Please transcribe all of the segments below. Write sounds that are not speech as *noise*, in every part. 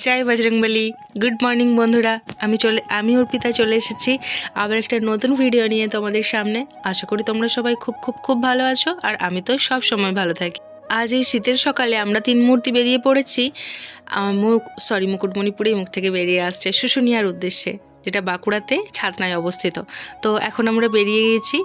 জয় Bajrangbali. Good morning বন্ধুরা। আমি চলে আমি অর্পিতা চলে এসেছি আবার একটা নতুন ভিডিও নিয়ে তোমাদের সামনে। আশা করি তোমরা সবাই খুব খুব খুব ভালো আছো আর আমি তো সব সময় ভালো থাকি। আজ এই শীতের সকালে আমরা তিন মূর্তি বেরিয়ে পড়েছি। মুখ সরি মুকুটমণিপুরেই মুখ থেকে বেরিয়ে আসছে শুশুনিয়ার উদ্দেশ্যে যেটা বাঁকুড়াতে ছাতনায় অবস্থিত। তো এখন আমরা বেরিয়ে উম,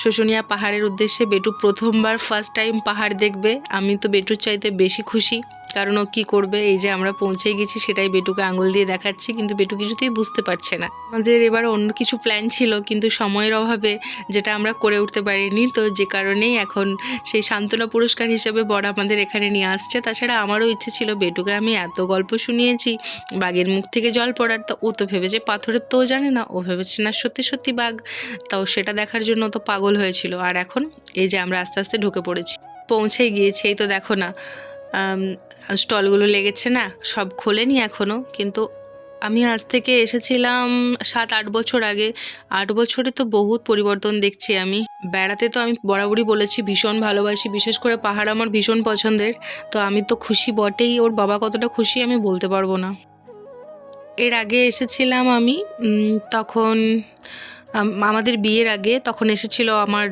শুশুনিয়া পাহাড়ের উদ্দেশ্যে বেটু প্রথমবার ফার্স্ট টাইম পাহাড় দেখবে। আমি তো বেটুর চাইতে বেশি খুশি, কারণ ও কী করবে, এই যে আমরা পৌঁছে গেছি সেটাই বেটুকে আঙুল দিয়ে দেখাচ্ছি, কিন্তু বেটু কিছুতেই বুঝতে পারছে না। আমাদের এবার অন্য কিছু প্ল্যান ছিল, কিন্তু সময়ের অভাবে যেটা আমরা করে উঠতে পারিনি, তো যে কারণেই এখন সেই সান্ত্বনা পুরস্কার হিসেবে বড় আমাদের এখানে নিয়ে আসছে। তাছাড়া আমারও ইচ্ছে ছিল বেটুকে আমি এত গল্প শুনিয়েছি, বাঘের মুখ থেকে জল পড়ার, তো ও তো ভেবেছে পাথরের তো জানে না, ও ভেবেছে না সত্যি সত্যি বাঘ। তাও সেটা দেখার জন্য তো পাগল হয়েছিল। আর এখন এই যে আমরা আস্তে আস্তে ঢুকে পড়েছি। পৌঁছেই গিয়েছি, এই তো দেখো না। স্টলগুলো লেগেছে না, সব খোলেনি এখনও কিন্তু আমি আজ থেকে এসেছিলাম সাত আট বছর আগে। আট বছরে তো বহুত পরিবর্তন দেখছি আমি। বেড়াতে তো আমি বরাবরই বলেছি, ভীষণ ভালোবাসি। বিশেষ করে পাহাড় আমার ভীষণ পছন্দের। তো আমি তো খুশি বটেই, ওর বাবা কতটা খুশি আমি বলতে পারব না। এর আগে এসেছিলাম আমি তখন আমাদের বিয়ের আগে তখন এসেছিল আমার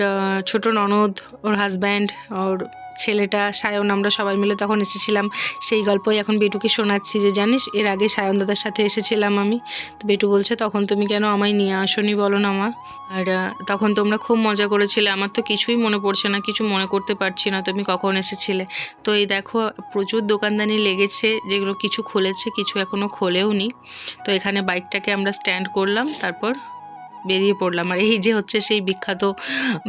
ছোট ননদ, ওর হাজব্যান্ড ওর ছেলেটা সায়ন, আমরা সবাই মিলে তখন এসেছিলাম। সেই গল্পই এখন বেটুকে শোনাচ্ছি যে, জানিস, এর আগে সায়ন দাদার সাথে এসেছিলাম আমি। তো বেটু বলছে, তখন তুমি কেন আমায় নিয়ে আসনি বলো না মা? আর তখন তোমরা খুব মজা করেছিলে। আমার তো কিছুই মনে পড়ছে না, কিছু মনে করতে পারছি না, তুমি কখন এসেছিলে? তো এই দেখো, প্রচুর দোকানদানি লেগেছে, যেগুলো কিছু খুলেছে, কিছু এখনও খোলেও নি তো এখানে বাইকটাকে আমরা স্ট্যান্ড করলাম, তারপর বেরিয়ে পড়লাম। আর এই যে হচ্ছে সেই বিখ্যাত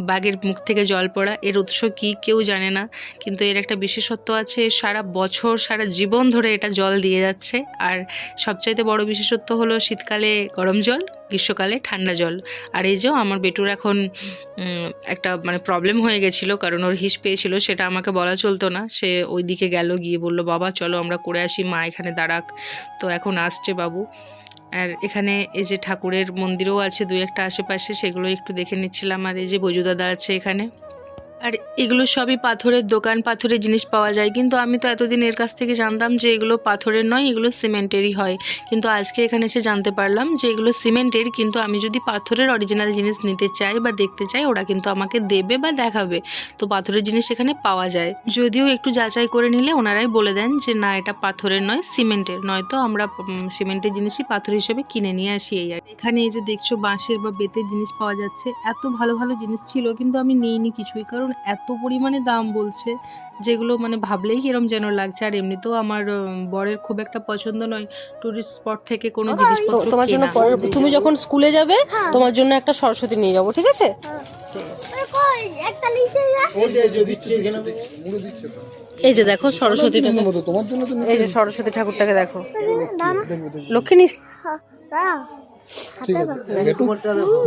বাঘের মুখ থেকে জল পড়া, এর উৎস কি কেউ জানে না, কিন্তু এর একটা বিশেষত্ব আছে, সারা বছর, সারা জীবন ধরে এটা জল দিয়ে যাচ্ছে। আর সবচাইতে বড় বিশেষত্ব হলো শীতকালে গরম জল, গ্রীষ্মকালে ঠান্ডা জল। আর এই যে আমার বেটুর এখন একটা মানে প্রবলেম হয়ে গেছিল, কারণ ওর হিস পেয়েছিল, সেটা আমাকে বলা চলতো না। সে ওই দিকে গেল, গিয়ে বলল, বাবা, চলো আমরা করে আসি, মা এখানে দাঁড়াক। তো এখন আসছে বাবু। আর এখানে এই যে ঠাকুরের মন্দিরও আছে, দু একটা আশেপাশে, সেগুলো একটু দেখে নিচ্ছিলাম। আর এই যে বজুদাদা আছে এখানে। আর এগুলো সবই পাথরের দোকান, পাথরের জিনিস পাওয়া যায়। কিন্তু আমি তো এতদিন এর কাছ থেকে জানতাম যে এগুলো পাথরের নয়, এগুলো সিমেন্টেরই হয়। কিন্তু আজকে এখানে এসে জানতে পারলাম যে এগুলো সিমেন্টের, কিন্তু আমি যদি পাথরের অরিজিনাল জিনিস নিতে চাই বা দেখতে চাই, ওরা কিন্তু আমাকে দেবে বা দেখাবে। তো পাথরের জিনিস এখানে পাওয়া যায়। যদিও একটু যাচাই করে নিলে ওনারাই বলে দেন যে, না, এটা পাথরের নয়, সিমেন্টের। নয়তো আমরা সিমেন্টের জিনিসই পাথর হিসেবে কিনে নিয়ে আসি এই আর এখানে এই যে দেখছ বাঁশের বা বেতের জিনিস পাওয়া যাচ্ছে। এত ভালো ভালো জিনিস ছিল, কিন্তু আমি নিইনি কিছুই। কারণ এত পরিমাণে দাম বলছে যেগুলো মানে ভাবলেই কিরম যেন লাগছে। আর এমনিতেও আমার বরের খুব একটা পছন্দ নয় টুরিস্ট স্পট থেকে কোনো জিনিসপত্র তোমার জন্য পরের তুমি যখন স্কুলে যাবে তোমার জন্য একটা সরস্বতী নিয়ে যাব ঠিক আছে? ঠিক আছে একটা লিখে যা। এই যে দেখো সরস্বতী এই যে সরস্বতী ঠাকুরটাকে দেখো। লক্ষ্মী ঠিক আছে। বেটু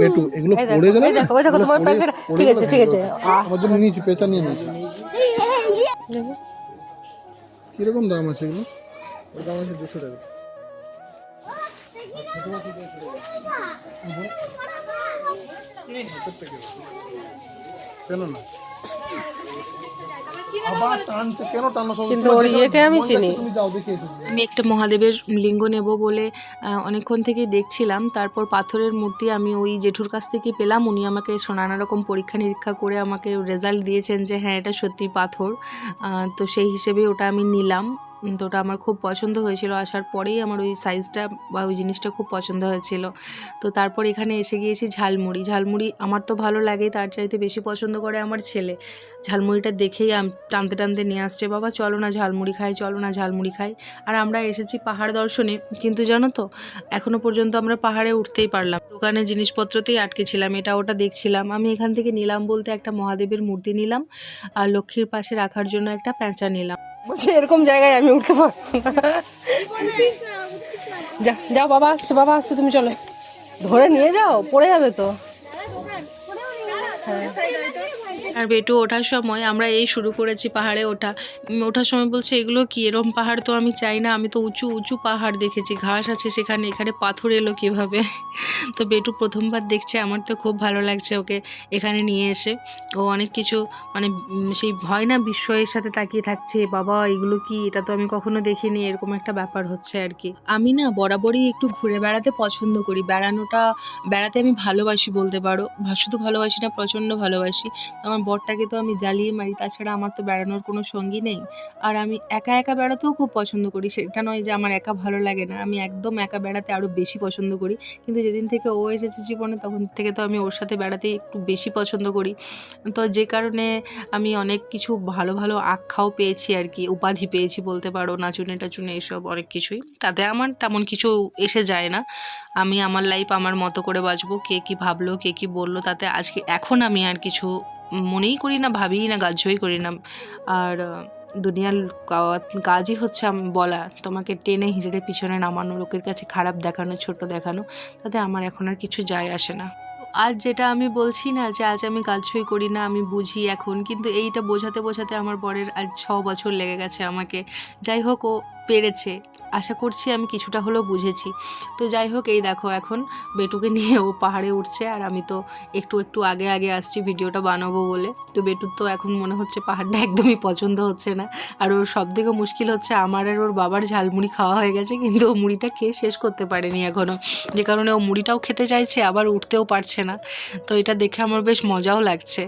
বেটু এগুলো পড়ে গেলে দেখো ওই দেখো তোমার পেছনে ঠিক আছে ঠিক আছে। আহ, আমার জন্য নিয়েছি পেঁচা নিয়ে নিয়েছি। কীরকম দাম আছে এগুলো? ওর দাম আছে দুশো টাকা। কেন না? কিন্তু ওর ইয়েকে আমি চিনি। তুমি যাও দেখে এসো। আমি একটা মহাদেবের লিঙ্গ নেব বলে অনেকক্ষণ থেকে দেখছিলাম। তারপর পাথরের মূর্তি আমি ওই জেঠুর কাছ থেকে পেলাম। উনি আমাকে নানা রকম পরীক্ষা নিরীক্ষা করে আমাকে রেজাল্ট দিয়েছেন যে হ্যাঁ এটা সত্যি পাথর। তো সেই হিসেবে ওটা আমি নিলাম। তো ওটা আমার খুব পছন্দ হয়েছিল। আসার পরেই আমার ওই সাইজটা বা ওই জিনিসটা খুব পছন্দ হয়েছিল। তো তারপর এখানে এসে গিয়েছি ঝালমুড়ি। ঝালমুড়ি আমার তো ভালো লাগে, তার চাইতে বেশি পছন্দ করে আমার ছেলে। ঝালমুড়িটা দেখেই টানতে টানতে নিয়ে আসছে, বাবা, চলো না ঝালমুড়ি খাই, চলো না ঝালমুড়ি খাই। আর আমরা এসেছি পাহাড় দর্শনে। কিন্তু জানো তো এখনও পর্যন্ত আমরা পাহাড়ে উঠতেই পারলাম। দোকানের জিনিসপত্রতেই আটকে ছিলাম, এটা ওটা দেখছিলাম। আমি এখান থেকে নিলাম বলতে একটা মহাদেবের মূর্তি নিলাম, আর লক্ষ্মীর পাশে রাখার জন্য একটা প্যাঁচা নিলাম। বলছে, এরকম জায়গায় আমি উঠতে পারব। যা, যাও, বাবা আসছে বাবা আসছে, তুমি চলো। ধরে নিয়ে যাও, পড়ে যাবে তো। আর বেটু, ওঠার সময় আমরা এই শুরু করেছি পাহাড়ে ওঠা। ওঠার সময় বলছে, এগুলো কি? এরম পাহাড় তো আমি চাই না। আমি তো উঁচু উঁচু পাহাড় দেখেছি। ঘাস আছে সেখানে, এখানে পাথর এলো কীভাবে? *laughs* তো বেটু প্রথমবার দেখছে, আমার তো খুব ভালো লাগছে ওকে এখানে নিয়ে এসে। ও অনেক কিছু মানে সেই ভয় না, বিস্ময়ের সাথে তাকিয়ে থাকছে, বাবা, এগুলো কি? এটা তো আমি কখনো দেখিনি। এরকম একটা ব্যাপার হচ্ছে আর কি। আমি না, বরাবরই একটু ঘুরে বেড়াতে পছন্দ করি। বেড়ানোটা, বেড়াতে আমি ভালোবাসি বলতে পারো। শুধু ভালোবাসি না, প্রচণ্ড ভালোবাসি। আমার বরটাকে তো আমি জ্বালিয়ে মারি, তাছাড়া আমার তো বেড়ানোর কোনো সঙ্গী নেই। আর আমি একা একা বেড়াতেও খুব পছন্দ করি, সেটা নয় যে আমার একা ভালো লাগে না। আমি একদম একা বেড়াতে আরও বেশি পছন্দ করি। কিন্তু যেদিন থেকে ও এসেছে জীবনে, তখন থেকে তো আমি ওর সাথে বেড়াতে একটু বেশি পছন্দ করি। তো যে কারণে আমি অনেক কিছু ভালো ভালো আখ্যাও পেয়েছি আর কি, উপাধি পেয়েছি বলতে পারো, নাচুনে, টাচুনে, এসব অনেক কিছুই। তাতে আমার তেমন কিছু এসে যায় না। আমি আমার লাইফ আমার মতো করে বাঁচবো, কে কী ভাবলো, কে কী বলল, তাতে আজকে, এখন আমি আর কিছু মনেই করি না, ভাবিই না গাজ্যই করি না। আর দুনিয়ার কাজই হচ্ছে আম- বলা। তোমাকে টেনে হিজড়ে পিছনে নামানো, লোকের কাছে খারাপ দেখানো, ছোট দেখানো, তাতে আমার এখন আর কিছু যায় আসে না। আজ যেটা আমি বলছি না যে আজ আমি কাজই করি না, আমি বুঝি এখন, কিন্তু এইটা বোঝাতে বোঝাতে আমার বরের আজ ছ বছর লেগে গেছে আমাকে। যাই হোক, ও পেরেছে। আশা করছি আমি কিছুটা হলেও বুঝেছি। তো যাই হোক, এই দেখো এখন বেটুকে নিয়ে ও পাহাড়ে উঠছে আর আমি তো একটু একটু আগে আগে আসছি ভিডিওটা বানাবো বলে। তো বেটুর তো এখন মনে হচ্ছে পাহাড়টা একদমই পছন্দ হচ্ছে না। আর ওর সব থেকে মুশকিল হচ্ছে আমার আর ওর বাবার ঝালমুড়ি খাওয়া হয়ে গেছে, কিন্তু ও মুড়িটা খেয়ে শেষ করতে পারেনি এখনও যে কারণে ও মুড়িটাও খেতে চাইছে, আবার উঠতেও পারছে না। তো এটা দেখে আমার বেশ মজাও লাগছে।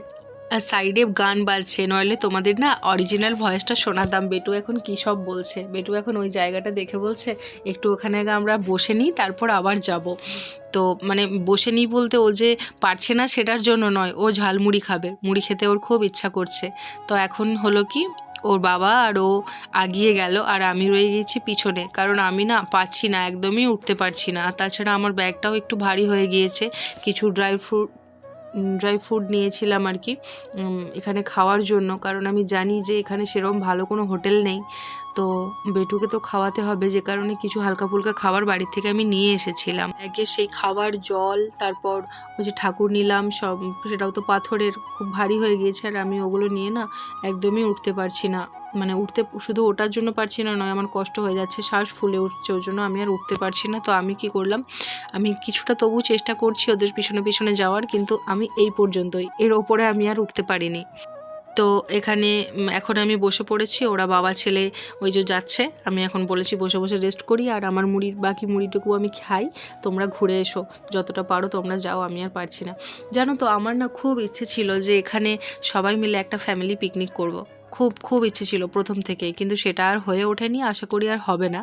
আর সাইডে গান বাজছে, নইলে তোমাদের না অরিজিনাল ভয়েসটা শোনাতাম বেটু এখন কী সব বলছে? বেটু এখন ওই জায়গাটা দেখে বলছে, একটু ওখানে আগে আমরা বসে নিই, তারপর আবার যাব। তো মানে বসে নিই বলতে ও যে পারছে না সেটার জন্য নয়, ও ঝালমুড়ি খাবে। মুড়ি খেতে ওর খুব ইচ্ছা করছে। তো এখন হলো কি, ওর বাবা আর ও আগিয়ে গেল, আর আমি রয়ে গিয়েছি পিছনে। কারণ আমি না পাচ্ছি না, একদমই উঠতে পারছি না। তাছাড়া আমার ব্যাগটাও একটু ভারী হয়ে গিয়েছে, কিছু ড্রাই ফ্রুট ড্রাই ফুড নিয়েছিলাম আর কি। এখানে খাওয়ার জন্য, কারণ আমি জানি যে এখানে সেরকম ভালো কোনো হোটেল নেই। তো বেটুকে তো খাওয়াতে হবে, যে কারণে কিছু হালকা ফুলকা খাবার বাড়ি থেকে আমি নিয়ে এসেছিলাম। আগে সেই খাবার, জল, তারপর ওই যে ঠাকুর নিলাম, সব সেটাও তো পাথরের, খুব ভারী হয়ে গিয়েছে, আর আমি ওগুলো নিয়ে না একদমই উঠতে পারছি না। মানে উঠতে, শুধু ওটার জন্য পারছি না, নয় আমার কষ্ট হয়ে যাচ্ছে, শ্বাস ফুলে উঠছে ওর জন্য আমি আর উঠতে পারছি না। তো আমি কি করলাম, আমি কিছুটা তবু চেষ্টা করছি ওদের পিছনে পিছনে যাওয়ার, কিন্তু আমি এই পর্যন্তই, এর ওপরে আমি আর উঠতে পারিনি। তো এখানে এখন আমি বসে পড়েছি, ওরা বাবা, ছেলে, ওই যে যাচ্ছে। আমি এখন বলেছি বসে বসে রেস্ট করি, আর আমার মুড়ির বাকি মুড়িটুকু আমি খাই। তোমরা ঘুরে এসো, যতটা পারো তোমরা যাও, আমি আর পারছি না। জানো তো, আমার না খুব ইচ্ছে ছিল যে এখানে সবাই মিলে একটা ফ্যামিলি পিকনিক করব। খুব খুব ইচ্ছে ছিল প্রথম থেকেই, কিন্তু সেটা আর হয়ে ওঠেনি, আশা করি আর হবে না।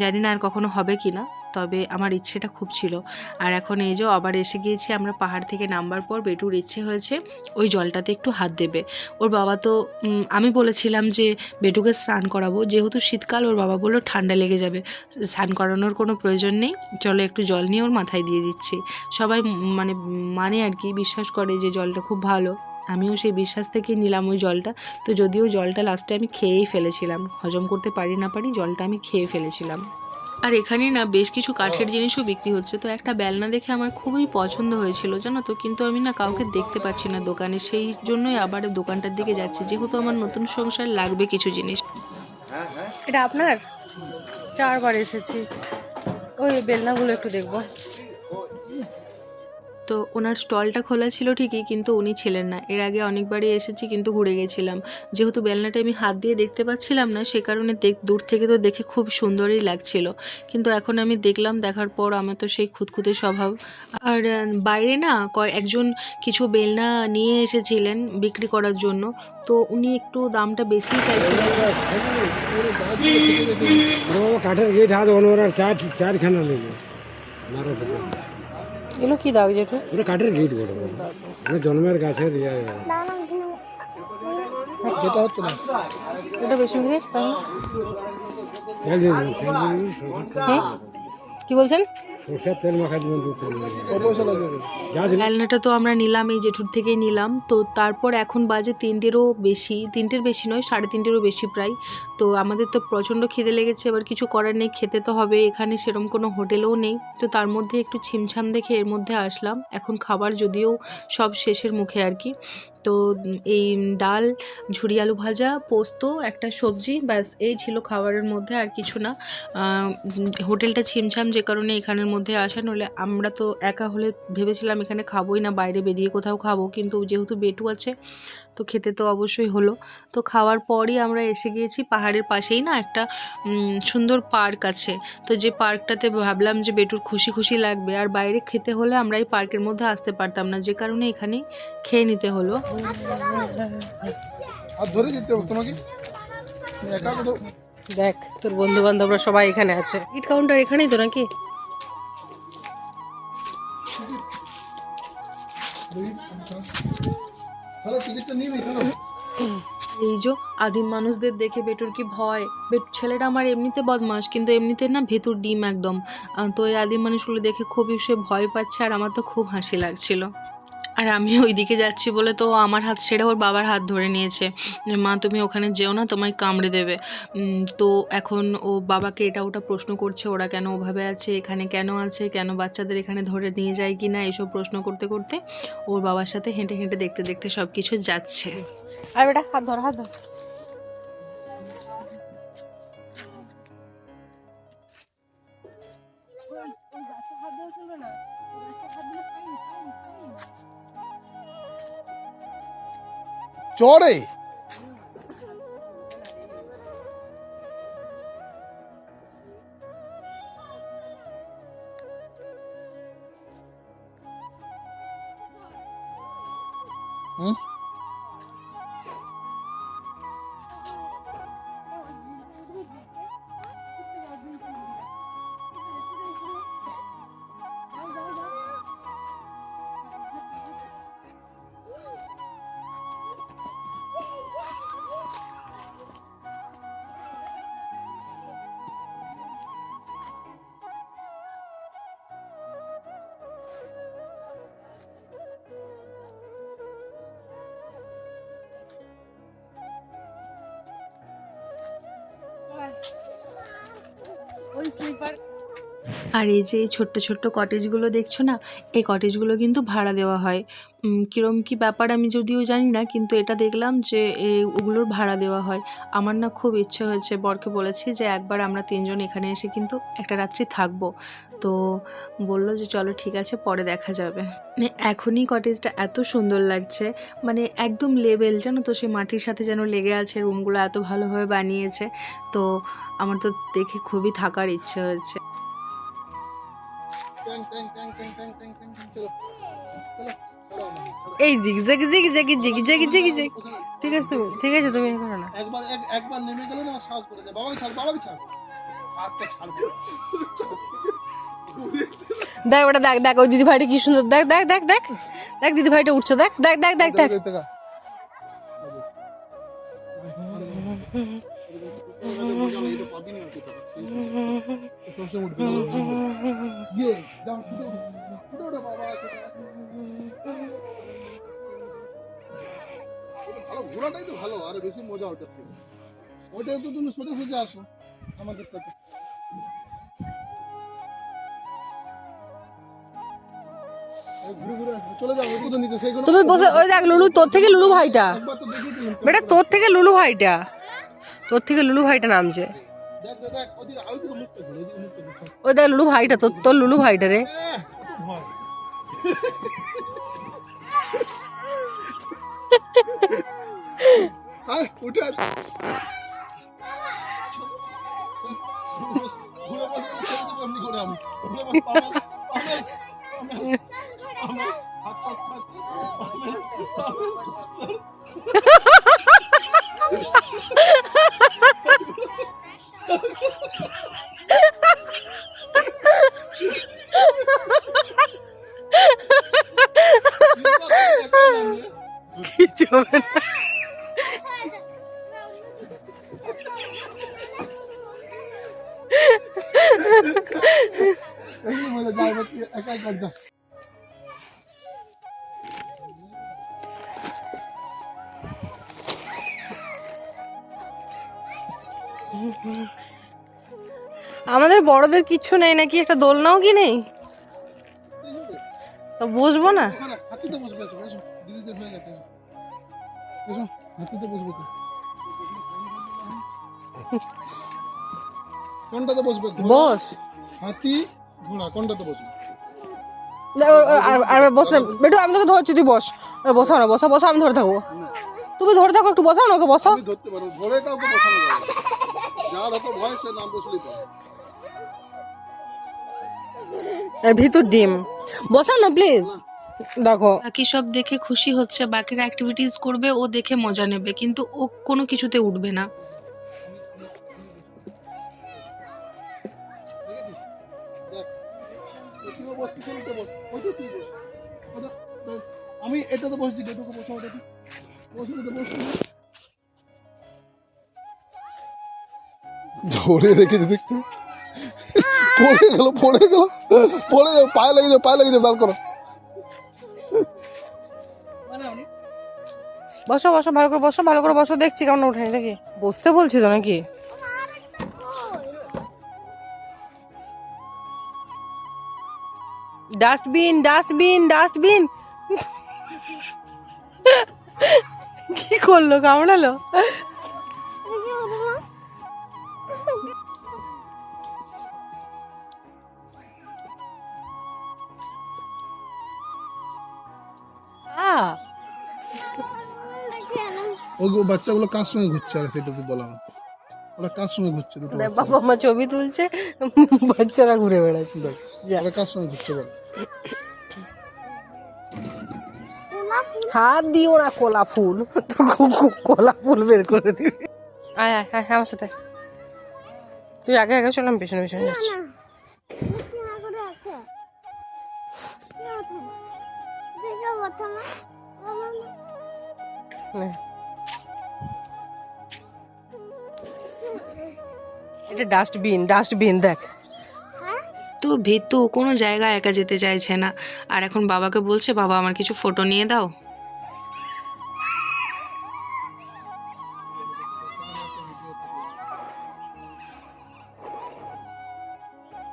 জানি না আর কখনো হবে কি না তবে আমার ইচ্ছেটা খুব ছিল। আর এখন এই যে আবার এসে গিয়েছি, আমরা পাহাড় থেকে নামবার পর বেটুর ইচ্ছে হয়েছে ওই জলটাতে একটু হাত দেবে। ওর বাবা তো আমি বলেছিলাম যে বেটুকে স্নান করাবো। যেহেতু শীতকাল, ওর বাবা বলল ঠান্ডা লেগে যাবে। স্নান করানোর কোনো প্রয়োজন নেই। চলো একটু জল নিয়ে ওর মাথায় দিয়ে দিচ্ছি। সবাই মানে মানে আর কি বিশ্বাস করে যে জলটা খুব ভালো। আমিও সেই বিশ্বাস থেকে নিলাম ওই জলটা। তো যদিও জলটা লাস্টে আমি খেয়েই ফেলেছিলাম। হজম করতে পারি না পারি জলটা আমি খেয়ে ফেলেছিলাম। আর এখানে না বেশ কিছু কাঠের জিনিসও বিক্রি হচ্ছে। তো একটা বেলনা দেখে আমার খুবই পছন্দ হয়েছিল জানো তো? কিন্তু আমি না কাউকে দেখতে পাচ্ছি না দোকানে। সেই জন্যই আবার দোকানটার দিকে যাচ্ছি। যেহেতু আমার নতুন সংসার লাগবে কিছু জিনিস। এটা আপনার? চারবার এসেছি। ওই বেলনাগুলো একটু দেখব। তো ওনার স্টলটা খোলা ছিল ঠিকই, কিন্তু উনি ছিলেন না। এর আগে অনেকবারই এসেছি, কিন্তু ঘুরে গেছিলাম। যেহেতু বেলনাটা আমি হাত দিয়ে দেখতে পাচ্ছিলাম না, সে কারণে দূর থেকে তো দেখে খুব সুন্দরই লাগছিল। কিন্তু এখন আমি দেখলাম, দেখার পর আমার তো সেই খুঁতখুঁতে স্বভাব। আর বাইরে না কয়, একজন কিছু বেলনা নিয়ে এসেছিলেন বিক্রি করার জন্য। তো উনি একটু দামটা বেশিই চাইছিলেন। কাঠের গেট হাত চারখানা এগুলো কি দাগ জেঠু? এটা কাঠের গিট বড় মানে জন্মের গাছের ইয়া। যেটা হচ্ছে না। এটা বেশি দেবেন হুম কি বলছেন? বেলনাটা তো আমরা নিলাম এই জেঠুর থেকেই নিলাম। তো তারপর এখন বাজে তিনটেরও বেশি তিনটের বেশি নয় সাড়ে তিনটেরও বেশি প্রায়। তো আমাদের তো প্রচণ্ড খিদে লেগেছে এবার কিছু করার নেই খেতে তো হবে। এখানে সেরকম কোনো হোটেলও নেই। তো তার মধ্যে একটু ছিমছাম দেখে এর মধ্যে আসলাম। এখন খাবার যদিও সব শেষের মুখে আর কি। তো এই ডাল, ঝুরি আলু ভাজা, পোস্ত, একটা সবজি, ব্যাস, এই ছিল খাবারের মধ্যে আর কিছু না। হোটেলটা ছিমছাম যে কারণে এখানের মধ্যে আসা নলে আমরা তো একা হলে ভেবেছিলাম এখানে খাবোই না, বাইরে বেরিয়ে কোথাও খাব, কিন্তু যেহেতু বেটু আছে, তো খেতে তো অবশ্যই হলো। তো খাওয়ার পরই আমরা এসে গিয়েছি, পাহাড়ের পাশেই না একটা সুন্দর পার্ক আছে। তো যে পার্কটাতে ভাবলাম যে বেটুর খুশি খুশি লাগবে, আর বাইরে খেতে হলে আমরা এই পার্কের মধ্যে আসতে পারতাম না, যে কারণে এখানেই খেয়ে নিতে হলো। আর ধরে যেতে হবে তোমাকে। একা কোথাও দেখ তোর বন্ধু বান্ধবরা সবাই এখানে আছে। ইট কাউন্টার এখানেই তো নাকি? এই যে আদিম মানুষদের দেখে বেটুর কি ভয়? বেটু ছেলেটা আমার এমনিতে বদমাস কিন্তু এমনিতে না ভেতর ডিম একদম। তো এই আদিম মানুষগুলো দেখে খুবই সে ভয় পাচ্ছে আর আমার তো খুব হাসি লাগছিল। আর আমি *laughs* ওইদিকে যাচ্ছি বলে তো আমার হাত ছেড়ে ওর বাবার হাত ধরে নিয়েছে। মা, তুমি ওখানে যেও না, তোমায় কামড়ে দেবে। তো এখন ও বাবাকে এটা ওটা প্রশ্ন করছে, ওরা কেন ওভাবে আছে, এখানে কেন আছে, কেন বাচ্চাদের এখানে ধরে নিয়ে যায় কি না এসব প্রশ্ন করতে করতে ওর বাবার সাথে হেঁটে হেঁটে দেখতে দেখতে সব কিছু যাচ্ছে। আর বেটা, হাত ধর হাত ধর। চড়ে Oi, Slipper. আর এই যে এই ছোট্ট ছোট্ট কটেজগুলো দেখছ না, এই কটেজগুলো কিন্তু ভাড়া দেওয়া হয়। কিরম কি ব্যাপার আমি যদিও জানি না, কিন্তু এটা দেখলাম যে ওগুলোর ভাড়া দেওয়া হয়। আমার না খুব ইচ্ছে হয়েছে, বরকে বলেছি যে একবার আমরা তিনজন এখানে এসে কিন্তু একটা রাত্রি থাকব। তো বলল যে চলো ঠিক আছে, পরে দেখা যাবে। মানে এখনই কটেজটা এত সুন্দর লাগছে মানে একদম লেভেল জানো তো সে মাটির সাথে যেন লেগে আছে রুমগুলো এত ভালোভাবে বানিয়েছে। তো আমার তো দেখে খুবই থাকার ইচ্ছে হয়েছে। এই জিগ জাগ জিগ জাগ জিগ জাগ জিগ জিগ ঠিক আছে তুমি ঠিক আছে তুমি করো না একবার একবার নেমে গেলে না শ্বাস করে দে বাবাকে ছাড় বাবাকে ছাড় আচ্ছা ছাড় দেখ ওটা দেখ দেখ ওই দিদি ভাইটা কি সুন্দর দেখ দেখ দেখ দেখ দেখ দিদি ভাইটা উঠছে দেখ দেখ দেখ দেখ দেখ Mm-hmm. তুমি সোজা সোজা আসো আমাদের তুমি বসে ওই দেখ লুলু তোর থেকে লুলু ভাইটা। বেটা তোর থেকে লুলু ভাইটা। তোর থেকে লুলু ভাইটা নামছে। দেখ দেখ ওই দেখ লুলু ভাইটা তোর তোর লুলু ভাইটা রে উঠে আমাদের বড়দের কিচ্ছু নেই নাকি? একটা দোলনাও কি নেই? বসবো না? কোনটাতে বসবে? বস। হাতি ঘোড়া কোনটাতে বসবে? আর- আর বসে বেটু আমি তোকে ধরছি তুই বস। বসাও না বসা বসা আমি ধরে থাকব। তুমি ধরে থাকো একটু বসাও না ওকে বসাও। ভিতর ডিম। বসাও না প্লিজ দেখো। বাকি সব দেখে খুশি হচ্ছে বাকিরা অ্যাক্টিভিটিস করবে ও দেখে মজা নেবে কিন্তু ও কোনো কিছুতে উঠবে না। আমি এটাতে বসছি গেটুকে বসা ওটাতে বস ওটাতে বস। তুই। ধরে রেখেছে দেখতে পড়ে গেল পড়ে গেল। পড়ে যাবে পায়ে লেগে যাবে পায়ে লেগে যাবে দাঁড় করো। বসো বসো ভালো করে বসো ভালো করে বসো দেখছি কেমন উঠে নাকি বসতে বলছি তো নাকি? ডাস্টবিন ডাস্টবিন ডাস্টবিন কি করল? কামড়ালো? ওই বাচ্চাগুলো কার সঙ্গে ঘুরছে? আগে সেটা তুই বলা আমার ওরা কার সঙ্গে ঘুরছে? দুটো বাবা মা ছবি তুলছে বাচ্চারা ঘুরে বেড়াচ্ছে। যা। ওরা কার সঙ্গে ঘুরছে বল? হাত দিও না কলা ফুল। কলা ফুল বের করে দিবি। আয় আয় আয়, আমার সাথে। তুই আগে আগে চলাম পিছনে, পেছনে। এটা ডাস্টবিন ডাস্টবিন দেখ। তো ভীতু কোনো জায়গায় একা যেতে চাইছে না। আর এখন বাবাকে বলছে, বাবা, আমার কিছু ফটো নিয়ে দাও।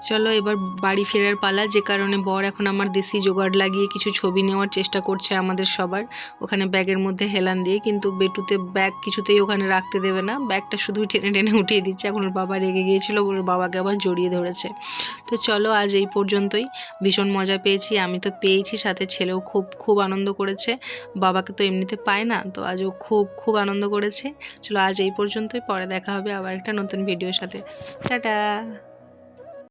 চলো এবার বাড়ি ফেরার পালা, যে কারণে বর এখন আমার দেশি জোগাড় লাগিয়ে কিছু ছবি নেওয়ার চেষ্টা করছে আমাদের সবার। ওখানে ব্যাগের মধ্যে হেলান দিয়ে, কিন্তু বেটুতে ব্যাগ কিছুতেই ওখানে রাখতে দেবে না। ব্যাগটা শুধু টেনে টেনে উঠিয়ে দিচ্ছে। এখন ওর বাবা রেগে গিয়েছিল, ওর বাবাকে আবার জড়িয়ে ধরেছে। তো চলো আজ এই পর্যন্তই। ভীষণ মজা পেয়েছি, আমি তো পেয়েছি, সাথে ছেলেও খুব খুব আনন্দ করেছে। বাবাকে তো এমনিতে পায় না, তো আজ ও খুব খুব আনন্দ করেছে। চলো আজ এই পর্যন্তই, পরে দেখা হবে আবার একটা নতুন ভিডিওর সাথে। টাটা!